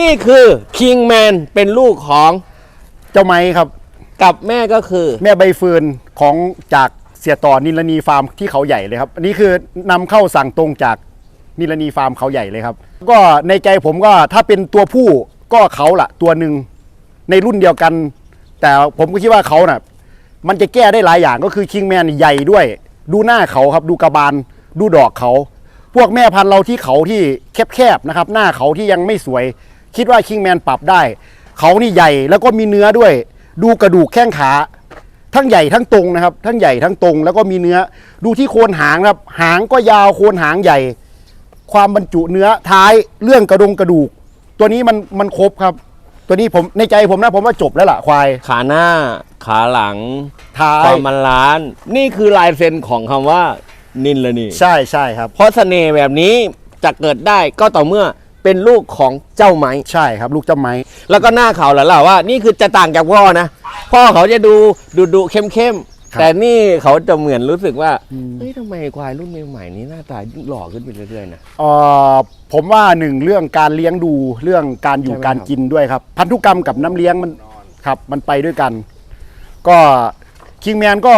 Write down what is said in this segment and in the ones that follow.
นี่คือคิงแมนเป็นลูกของเจ้าไม้ครับ กับแม่ก็คือ แม่ใบเฟิร์นของจากเสียต่อนิลนีฟาร์มที่เขาใหญ่เลยครับ อันนี้คือนำเข้าสั่งตรงจากนิลนีฟาร์มเขาใหญ่เลยครับ ก็ในใจผมก็ถ้าเป็นตัวผู้ก็เขาละตัวหนึ่งในรุ่นเดียวกัน แต่ผมก็คิดว่าเขาน่ะ มันจะแก้ได้หลายอย่างก็คือคิงแมนใหญ่ด้วย ดูหน้าเขาครับ ดูกระบาลดูดอกเขา พวกแม่พันธุ์เราที่เขาที่แคบๆนะครับ หน้าเขาที่ยังไม่สวย คิดว่าคิงแมนปรับได้ เขานี่ใหญ่แล้วก็มีเนื้อด้วย ดูกระดูกแข้งขา ทั้งใหญ่ทั้งตรงนะครับ ทั้งใหญ่ทั้งตรงแล้วก็มีเนื้อ ดูที่โคนหางนะครับ หางก็ยาวโคนหางใหญ่ ความบรรจุเนื้อท้ายเรื่องกระดงกระดูก ตัวนี้มันมันครบครับ ตัวนี้ผมในใจผมนะผมว่าจบแล้วล่ะควาย ขาหน้า ขาหลังท้าควายมมันล้าน นี่คือลายเซ็นของคำว่านินละนี่ ใช่ใช่ครับ เพราะเสน่ห์แบบนี้จะเกิดได้ก็ต่อเมื่อ เป็นลูกของเจ้าไม้ ใช่ครับลูกเจ้าไม้ แล้วก็หน้าเขาแล้วล่ะว่า นี่คือจะต่างจากพ่อนะ พ่อเขาจะดูดุดุเข้มเข้มๆครับแต่นี่เขาจะเหมือนรู้สึกว่าเฮ้ยทำไมควายรุ่นใหม่ๆนี้หน้าตายิ่งหล่อขึ้นไปเรื่อยๆนะ เอ่อผมว่าหนึ่งเรื่องการเลี้ยงดูเรื่องการอยู่ใช่ไหมการครับ กินด้วยครับ พันธุกรรมกับน้ำเลี้ยงมันครับมันไปด้วยกัน ก็คิงแมนก็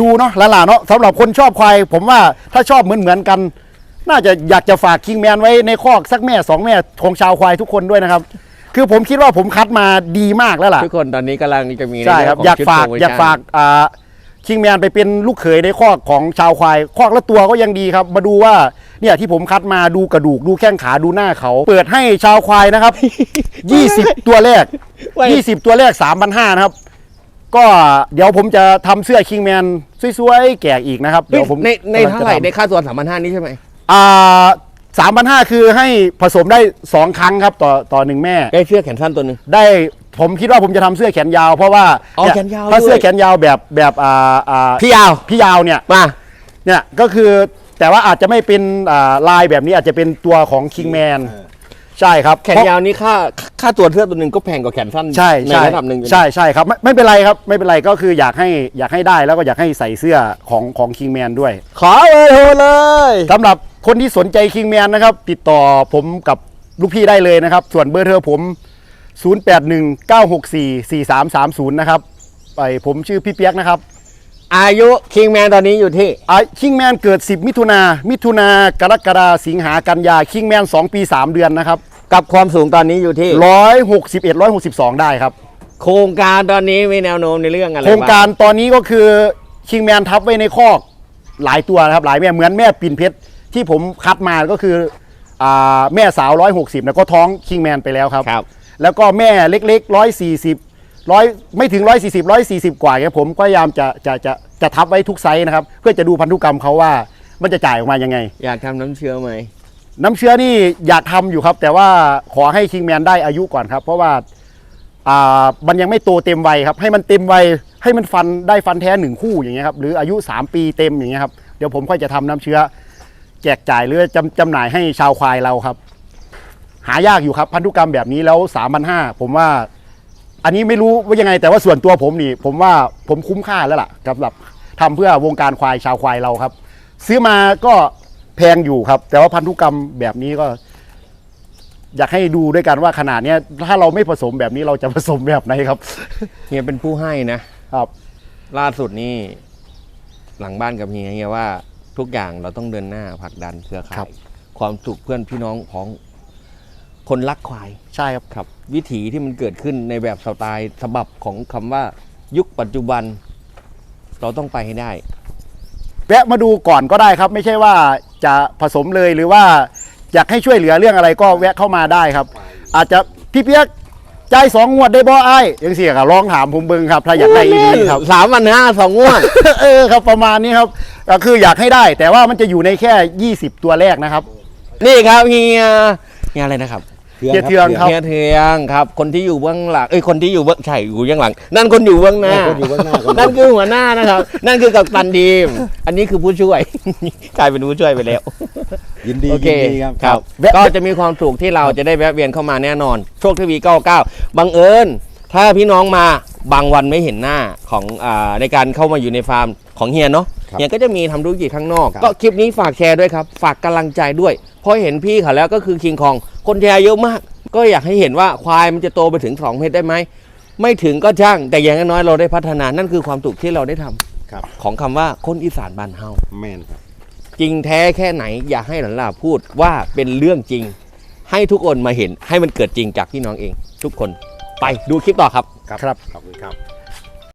ดูเนาะละล่ะเนาะสำหรับคนชอบควายผมว่าถ้าชอบเหมือนเหมือนๆกัน น่าจะอยากจะฝากคิงแมนไว้ในคอกสักแม่สองแม่ของชาวควายทุกคนด้วยนะครับ คือผมคิดว่าผมคัดมาดีมากแล้วล่ะทุกคนตอนนี้กำลังจะมีใช่ครับในอยาเขกฝากชุดโปรโมชั่นอยากฝากอ่าคิงแมนไปเป็นลูกเขยในคอกของชาวควาย คอกละตัวก็ยังดีครับ มาดูว่าเนี่ยที่ผมคัดมาดูกระดูกดูแข้งขาดูหน้าเขา เปิดให้ชาวควายนะครับ 20 ตัวแรก 20 ตัวแรก 3,500นะครับ ก็เดี๋ยวผมจะทำเสื้อคิงแมนสวยๆแจกอีกนะครับเฮ้เดี๋ยยวผมในในกำลังเท่าไหร่จะทำในค่าตัวสามพันห้านี่ใช่ไหมอ่า สามพันห้าคือให้ผสมได้สองครั้งครับต่อต่อหนึ่งแม่ ได้เสื้อแขนสั้นตัวหนึ่ง ได้ผมคิดว่าผมจะทำเสื้อแขนยาวเพราะว่าอ๋อเยแขนยาวถ้าด้วยเสื้อแขนยาวแบบแบบอ่าอ่าพี่ยาว พี่ยาวเนี่ย มา เนี่ยก็คือแต่ว่าอาจจะไม่เป็นอ่าลายแบบนี้อาจจะเป็นตัวของคิงแมนใช่ครับแขนยาวนี่ค่าค่าตัวเสื้อตัวหนึ่งก็แพงกว่าแขนสั้นใช่ในใช่ระดับหนึ่งอยู่นะ ใช่ใช่ครับไม่ไม่เป็นไรครับไม่เป็นไรก็คืออยากให้อยากให้ได้แล้วก็อยากให้ใส่เสื้อของของคิงแมนด้วยขอเบอร์โทรเลยสำหรับ คนที่สนใจคิงแมนนะครับ ติดต่อผมกับลูกพี่ได้เลยนะครับ ส่วนเบอร์โทรผม 0819644330 นะครับไปผมชื่อพี่เปียกนะครับอายุคิงแมนตอนนี้อยู่ที่อ่าคิงแมนเกิด 10 มิถุนามิถุนากรกฎาสิงหากันยาคิงแมน2ปี 3 เดือนนะครับ กับความสูงตอนนี้อยู่ที่ 161 162 ได้ครับ โครงการตอนนี้มีแนวโน้มในเรื่องอะไรโครงการบ้ตอนนี้ก็คือคิงแมนทับไว้ในคอกหลายตัวนะครับ หลายแม่เหมือนแม่ปิ่นเพชร ที่ผมคัดมาก็คืออาแม่สาว 160แล้วก็ท้องคิงแมนไปแล้วครับ ครับ แล้วก็แม่เล็กๆ 140ร้อยไม่ถึง 140 140 กว่าเนี่ยผมก็พยายามจะจะจะจะทับไว้ทุกไซส์นะครับ เพื่อจะดูพันธุกรรมเขาว่ามันจะจ่ายออกมายังไง อยากทำน้ำเชื้อไหม น้ำเชื้อนี่อยากทำอยู่ครับ แต่ว่าขอให้คิงแมนได้อายุก่อนครับ เพราะว่าอ่ามันยังไม่โตเต็มวัยครับ ให้มันเต็มวัยให้มันฟันได้ฟันแท้หนึ่งคู่อย่างเงี้ยครับหรืออายุ 3 ปีเต็มอย่างเงี้ยครับเดี๋ยวผมค่อยจะทำน้ำเชื้อ แจกจ่ายหรือจำจำหน่ายให้ชาวควายเราครับ หายากอยู่ครับพันธุกรรมแบบนี้แล้ว3 5 0 0ผมว่า อันนี้ไม่รู้ว่ายังไงแต่ว่าส่วนตัวผมนี่ ผมว่าผมคุ้มค่าแล้วล่ะสำหรับทำเพื่อวงการควายชาวควายเราครับ ซื้อมาก็แพงอยู่ครับ แต่ว่าพันธุกรรมแบบนี้ก็ อยากให้ดูด้วยกันว่าขนาดเนี้ยถ้าเราไม่ผสมแบบนี้เราจะผสมแบบไหนครับ เฮียเป็นผู้ให้นะ ครับ ล่าสุดนี่หลังบ้านกับเฮียเฮียว่า ทุกอย่างเราต้องเดินหน้าผลักดันเครือครัข่ายบ ความสุขเพื่อนพี่น้องของคนรักควาย ใช่ครับ ครับวิถีที่มันเกิดขึ้นในแบบสไตล์ฉบับของคำว่ายุคปัจจุบัน เราต้องไปให้ได้ แวะมาดูก่อนก็ได้ครับ ไม่ใช่ว่าจะผสมเลยหรือว่าอยากให้ช่วยเหลือเรื่องอะไรก็แวะเข้ามาได้ครับ อาจจะพี่เปียกใจายสองงวดได้บ่ไอ้ายยังเสียครับลองถามผมเบิงครับ ถ้าอยากได้อีนีครับ สามวันห้าสองงวด เออครับประมาณนี้ครับก็คืออยากให้ได้ แต่ว่ามันจะอยู่ในแค่ 20 ตัวแรกนะครับ นี่ครับเฮียเฮียอะไรนะครับเฮียเทืองครับ เฮียเทืองครับ คนที่อยู่เบื้องหลังเอ้ยคนที่อยู่เบื้องใช่อยู่เบื้องหลัง นั่นคนอยู่เบื้องหน้า คนอยู่เบื้องหน้าคนนั่นคือหัวหน้านะครับ นั่นคือกัปตันดีม อันนี้คือผู้ช่วย กลายเป็นผู้ช่วยไปแล้ว ยินดีโอเคยินดีครับครับ แวะ ก็จะมีความสุขที่เราจะได้แวะเวียนเข้ามาแน่นอน โชคทวี99บังเอิญถ้าพี่น้องมาบางวันไม่เห็นหน้าของอาในการเข้ามาอยู่ในฟาร์มของเฮียเนาะครับเฮียก็จะมีทำธุรกิจข้างนอก ครับ ก็คลิปนี้ฝากแชร์ด้วยครับ ฝากกำลังใจด้วยเพราะเห็นพี่เขาแล้วก็คือคิงคอง คนแชร์เยอะมาก ก็อยากให้เห็นว่าควายมันจะโตไปถึง2เมตรได้ไหมไม่ถึงก็ช่าง แต่อย่างน้อยๆเราได้พัฒนานั่นคือความสุขที่เราได้ทำครับของคำว่าคนอีสานบ้านเฮา แม่นครับ จริงแท้แค่ไหน อย่าให้หลานลาพูดว่าเป็นเรื่องจริง ให้ทุกคนมาเห็นให้มันเกิดจริงจากพี่น้องเอง ทุกคนไปดูคลิปต่อครับ ครับ ขอบคุณครับ